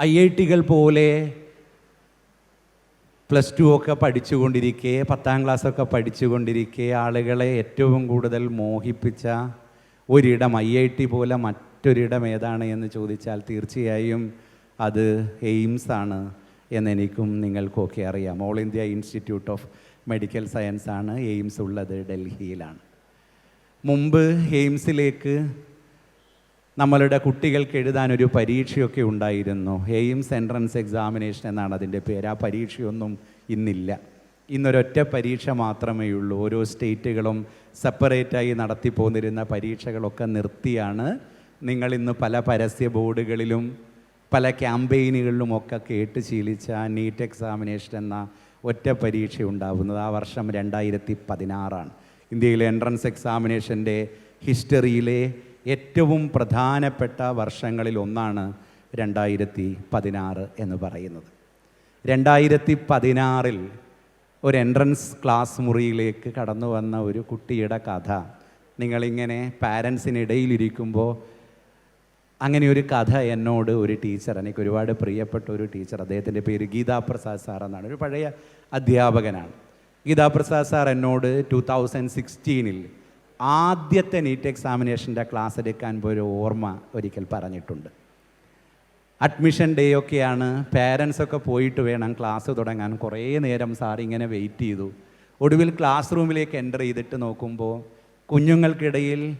I I ടികൾ പോലെ plus two ഒക്കെ പഠിച്ചുകൊണ്ടിരിക്കെ പത്താം ക്ലാസ്സൊക്കെ പഠിച്ചുകൊണ്ടിരിക്കെ ആളുകളെ ഏറ്റവും കൂടുതൽ മോഹിപ്പിച്ച ഒരിടം ഐ ഐ ടി പോലെ മറ്റൊരിടം ഏതാണ് എന്ന് ചോദിച്ചാൽ തീർച്ചയായും അത് എയിംസ് ആണ് എന്നെനിക്കും നിങ്ങൾക്കൊക്കെ അറിയാം. All India Institute of Medical Science ആണ് എയിംസ് ഉള്ളത് ഡൽഹിയിലാണ്. മുമ്പ് എയിംസിലേക്ക് നമ്മളുടെ കുട്ടികൾക്ക് എഴുതാൻ ഒരു പരീക്ഷയൊക്കെ ഉണ്ടായിരുന്നു. എയിംസ് എൻട്രൻസ് എക്സാമിനേഷൻ എന്നാണ് അതിന്റെ പേര്. ആ പരീക്ഷയൊന്നും ഇന്നില്ല. ഇന്നൊരൊറ്റ പരീക്ഷ മാത്രമേ ഉള്ളൂ. ഓരോ സ്റ്റേറ്റുകളും സെപ്പറേറ്റായി നടത്തി പോന്നിരുന്ന പരീക്ഷകളൊക്കെ നിർത്തിയാണ്. നിങ്ങൾ ഇന്ന് പല പരസ്യ ബോർഡുകളിലും പല ക്യാമ്പയിനുകളിലും ഒക്കെ കേട്ട് ശീലിച്ച നീറ്റ് എക്സാമിനേഷൻ എന്ന ഒറ്റ പരീക്ഷ ഉണ്ടാവുന്നത് ആ വർഷം രണ്ടായിരത്തി പതിനാറാണ്. ഇന്ത്യയിലെ എൻട്രൻസ് എക്സാമിനേഷന്റെ ഹിസ്റ്ററിയിലെ ഏറ്റവും പ്രധാനപ്പെട്ട വർഷങ്ങളിൽ ഒന്നാണ് രണ്ടായിരത്തി പതിനാറ് എന്ന് പറയുന്നത്. രണ്ടായിരത്തി പതിനാറിൽ ഒരു എൻട്രൻസ് ക്ലാസ് മുറിയിലേക്ക് കടന്നു വന്ന ഒരു കുട്ടിയുടെ കഥ. നിങ്ങളിങ്ങനെ പാരൻസിനിടയിലിരിക്കുമ്പോൾ അങ്ങനെ ഒരു കഥ എന്നോട് ഒരു ടീച്ചർ എനിക്ക് ഒരുപാട് പ്രിയപ്പെട്ട ഒരു ടീച്ചർ അദ്ദേഹത്തിന്റെ പേര് ഗീതാപ്രസാദ് സാർ എന്നാണ്. ഒരു പഴയ അധ്യാപകനാണ്. ഗീതാപ്രസാദ് സാർ എന്നോട് ടു തൗസൻഡ് സിക്സ്റ്റീനിൽ ആദ്യത്തെ നീറ്റ് എക്സാമിനേഷന്റെ ക്ലാസ് എടുക്കാൻ പോയൊരു ഓർമ്മ ഒരിക്കൽ പറഞ്ഞിട്ടുണ്ട്. അഡ്മിഷൻ ഡേ ഒക്കെയാണ് പേരൻസൊക്കെ പോയിട്ട് വേണം ക്ലാസ് തുടങ്ങാൻ. കുറേ നേരം സാർ ഇങ്ങനെ വെയിറ്റ് ചെയ്തു. ഒടുവിൽ ക്ലാസ് റൂമിലേക്ക് എന്റർ ചെയ്തിട്ട് നോക്കുമ്പോൾ കുഞ്ഞുങ്ങൾക്കിടയിൽ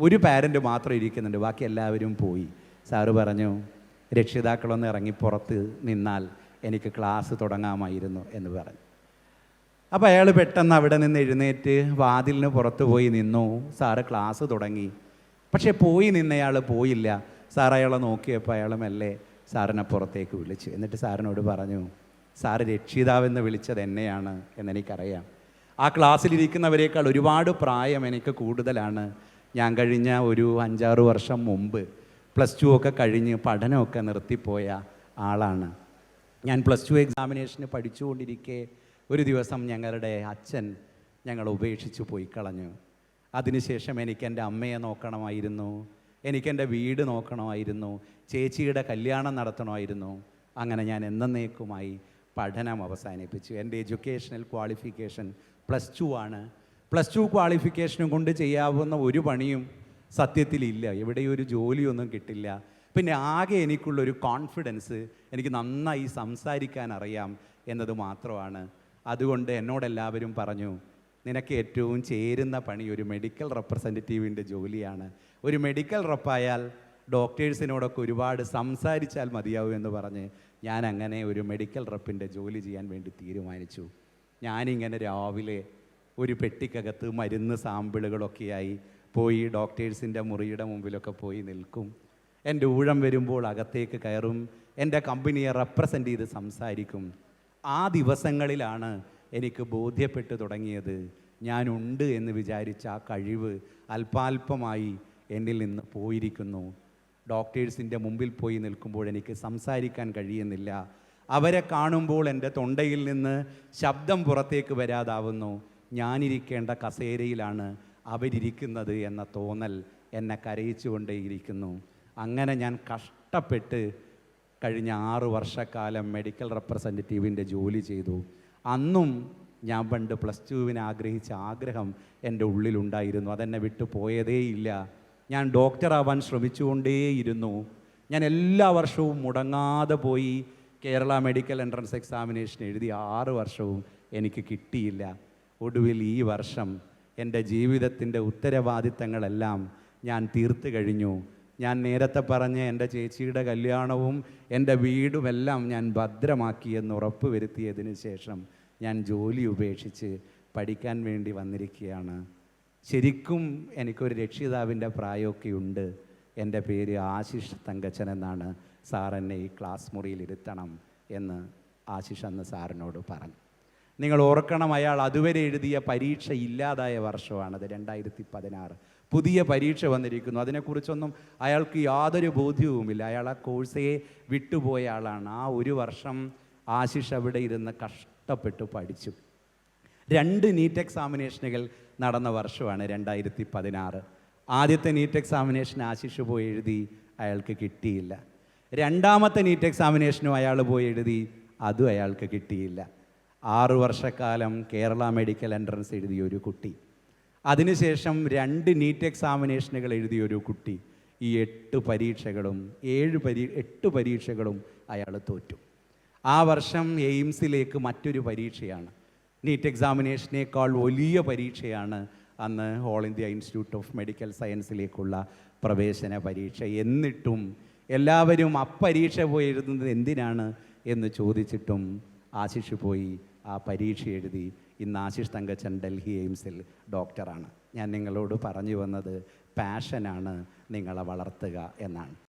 ഒരു പാരന്റ് മാത്രം ഇരിക്കുന്നുണ്ട്. ബാക്കി എല്ലാവരും പോയി. സാറ് പറഞ്ഞു രക്ഷിതാക്കളൊന്ന് ഇറങ്ങി പുറത്ത് നിന്നാൽ എനിക്ക് ക്ലാസ് തുടങ്ങാമായിരുന്നു എന്ന് പറഞ്ഞു. അപ്പോൾ അയാൾ പെട്ടെന്ന് അവിടെ നിന്ന് എഴുന്നേറ്റ് വാതിലിന് പുറത്ത് പോയി നിന്നു. സാറ് ക്ലാസ് തുടങ്ങി. പക്ഷേ പോയി നിന്നയാൾ പോയില്ല. സാർ അയാളെ നോക്കിയപ്പോൾ അയാൾ മെല്ലെ സാറിനെ പുറത്തേക്ക് വിളിച്ചു. എന്നിട്ട് സാറിനോട് പറഞ്ഞു സാറ് രക്ഷിതാവെന്ന് വിളിച്ചത് എന്നെയാണ് എന്നെനിക്കറിയാം. ആ ക്ലാസ്സിലിരിക്കുന്നവരേക്കാൾ ഒരുപാട് പ്രായം എനിക്ക് കൂടുതലാണ്. ഞാൻ കഴിഞ്ഞ ഒരു അഞ്ചാറ് വർഷം മുമ്പ് പ്ലസ് ടു ഒക്കെ കഴിഞ്ഞ് പഠനമൊക്കെ നിർത്തിപ്പോയ ആളാണ്. ഞാൻ പ്ലസ് ടു എക്സാമിനേഷന് പഠിച്ചുകൊണ്ടിരിക്കെ ഒരു ദിവസം ഞങ്ങളുടെ അച്ഛൻ ഞങ്ങൾ ഉപേക്ഷിച്ച് പോയി കളഞ്ഞു. അതിനുശേഷം എനിക്ക് എന്റെ അമ്മയെ നോക്കണമായിരുന്നു. എനിക്കെന്റെ വീട് നോക്കണമായിരുന്നു. ചേച്ചിയുടെ കല്യാണം നടത്തണമായിരുന്നു. അങ്ങനെ ഞാൻ എന്നേക്കുമായി പഠനം അവസാനിപ്പിച്ചു. എന്റെ എഡ്യൂക്കേഷണൽ ക്വാളിഫിക്കേഷൻ പ്ലസ് ടു ആണ്. പ്ലസ് ടു ക്വാളിഫിക്കേഷനും കൊണ്ട് ചെയ്യാവുന്ന ഒരു പണിയും സത്യത്തിലില്ല. എവിടെയും ഒരു ജോലിയൊന്നും കിട്ടില്ല. പിന്നെ ആകെ എനിക്കുള്ളൊരു കോൺഫിഡൻസ് എനിക്ക് നന്നായി സംസാരിക്കാൻ അറിയാം എന്നത് മാത്രമാണ്. അതുകൊണ്ട് എന്നോടെല്ലാവരും പറഞ്ഞു നിനക്ക് ഏറ്റവും ചേരുന്ന പണി ഒരു മെഡിക്കൽ റെപ്രസെന്റേറ്റീവിന്റെ ജോലിയാണ്. ഒരു മെഡിക്കൽ റെപ്പായാൽ ഡോക്ടേഴ്സിനോടൊക്കെ ഒരുപാട് സംസാരിച്ചാൽ മതിയാവും എന്ന് പറഞ്ഞ് ഞാൻ അങ്ങനെ ഒരു മെഡിക്കൽ റെപ്പിന്റെ ജോലി ചെയ്യാൻ വേണ്ടി തീരുമാനിച്ചു. ഞാനിങ്ങനെ രാവിലെ ഒരു പെട്ടിക്കകത്ത് മരുന്ന് സാമ്പിളുകളൊക്കെയായി പോയി ഡോക്ടേഴ്സിന്റെ മുറിയുടെ മുമ്പിലൊക്കെ പോയി നിൽക്കും. എന്റെ ഊഴം വരുമ്പോൾ അകത്തേക്ക് കയറും. എന്റെ കമ്പനിയെ റെപ്രസെന്റ് ചെയ്ത് സംസാരിക്കും. ആ ദിവസങ്ങളിലാണ് എനിക്ക് ബോധ്യപ്പെട്ടു തുടങ്ങിയത്. ഞാനുണ്ട് എന്ന് വിചാരിച്ച ആ കഴിവ് അല്പാൽപമായി എന്നിൽ നിന്ന് പോയിരിക്കുന്നു. ഡോക്ടേഴ്സിന്റെ മുമ്പിൽ പോയി നിൽക്കുമ്പോൾ എനിക്ക് സംസാരിക്കാൻ കഴിയുന്നില്ല. അവരെ കാണുമ്പോൾ എന്റെ തൊണ്ടയിൽ നിന്ന് ശബ്ദം പുറത്തേക്ക് വരാതാവുന്നു. ഞാനിരിക്കേണ്ട കസേരയിലാണ് അവരിരിക്കുന്നത് എന്ന തോന്നൽ എന്നെ കരയിച്ചുകൊണ്ടേയിരിക്കുന്നു. അങ്ങനെ ഞാൻ കഷ്ടപ്പെട്ട് കഴിഞ്ഞ ആറ് വർഷക്കാലം മെഡിക്കൽ റെപ്രസെന്റേറ്റീവിന്റെ ജോലി ചെയ്തു. അന്നും ഞാൻ പണ്ട് പ്ലസ് ടുവിന് ആഗ്രഹിച്ച ആഗ്രഹം എന്റെ ഉള്ളിലുണ്ടായിരുന്നു. അതെന്നെ വിട്ടു പോയതേയില്ല ഞാൻ ഡോക്ടറാവാൻ ശ്രമിച്ചുകൊണ്ടേയിരുന്നു. ഞാൻ എല്ലാ വർഷവും മുടങ്ങാതെ പോയി കേരള മെഡിക്കൽ എൻട്രൻസ് എക്സാമിനേഷൻ എഴുതി ആറ് വർഷവും എനിക്ക് കിട്ടിയില്ല. ഒടുവിൽ ഈ വർഷം എന്റെ ജീവിതത്തിന്റെ ഉത്തരവാദിത്തങ്ങളെല്ലാം ഞാൻ തീർത്തു കഴിഞ്ഞു. ഞാൻ നേരത്തെ പറഞ്ഞ എന്റെ ചേച്ചിയുടെ കല്യാണവും എന്റെ വീടുമെല്ലാം ഞാൻ ഭദ്രമാക്കിയെന്ന് ഉറപ്പ് വരുത്തിയതിന് ശേഷം ഞാൻ ജോലി ഉപേക്ഷിച്ച് പഠിക്കാൻ വേണ്ടി വന്നിരിക്കുകയാണ്. ശരിക്കും എനിക്കൊരു രക്ഷിതാവിന്റെ പ്രായമൊക്കെ ഉണ്ട്. എന്റെ പേര് ആശിഷ് തങ്കച്ചൻ എന്നാണ് സാർ എന്നെ ഈ ക്ലാസ് മുറിയിൽ ഇരുത്തണം എന്ന് ആശിഷ് അന്ന് സാറിനോട് പറഞ്ഞു. നിങ്ങൾ ഓർക്കണം അയാൾ അതുവരെ എഴുതിയ പരീക്ഷ ഇല്ലാതായ വർഷമാണത് രണ്ടായിരത്തി പതിനാറ് പുതിയ പരീക്ഷ വന്നിരിക്കുന്നു. അതിനെക്കുറിച്ചൊന്നും അയാൾക്ക് യാതൊരു ബോധ്യവുമില്ല. അയാൾ ആ കോഴ്സേ വിട്ടുപോയ ആളാണ്. ആ ഒരു വർഷം ആശിഷ് അവിടെ ഇരുന്ന് കഷ്ടപ്പെട്ട് പഠിച്ചു. രണ്ട് നീറ്റ് എക്സാമിനേഷനുകൾ നടന്ന വർഷമാണ് രണ്ടായിരത്തി പതിനാറ് ആദ്യത്തെ നീറ്റ് എക്സാമിനേഷൻ ആശിഷ് പോയി എഴുതി അയാൾക്ക് കിട്ടിയില്ല. രണ്ടാമത്തെ നീറ്റ് എക്സാമിനേഷനും അയാൾ പോയി എഴുതി അതും അയാൾക്ക് കിട്ടിയില്ല. ആറു വർഷക്കാലം കേരള മെഡിക്കൽ എൻട്രൻസ് എഴുതിയ ഒരു കുട്ടി. അതിനുശേഷം രണ്ട് നീറ്റ് എക്സാമിനേഷനുകൾ എഴുതിയ ഒരു കുട്ടി. ഈ എട്ട് പരീക്ഷകളും ഏഴ് പരീ എട്ട് പരീക്ഷകളും അയാൾ തോറ്റു. ആ വർഷം എയിംസിലേക്ക് മറ്റൊരു പരീക്ഷയാണ്. നീറ്റ് എക്സാമിനേഷനേക്കാൾ വലിയ പരീക്ഷയാണ് അന്ന് All India Institute of Medical സയൻസിലേക്കുള്ള പ്രവേശന പരീക്ഷ. എന്നിട്ടും എല്ലാവരും അപ്പരീക്ഷ പോയി എഴുതുന്നത് എന്തിനാണ് എന്ന് ചോദിച്ചിട്ടും ആശിഷ് പോയി ആ പരീക്ഷ എഴുതി. ഇന്ന് ആശിഷ് തങ്കച്ചൻ ഡൽഹി എയിംസിൽ ഡോക്ടറാണ്. ഞാൻ നിങ്ങളോട് പറഞ്ഞു വന്നത് പാഷനാണ് നിങ്ങളെ വളർത്തുക എന്നാണ്.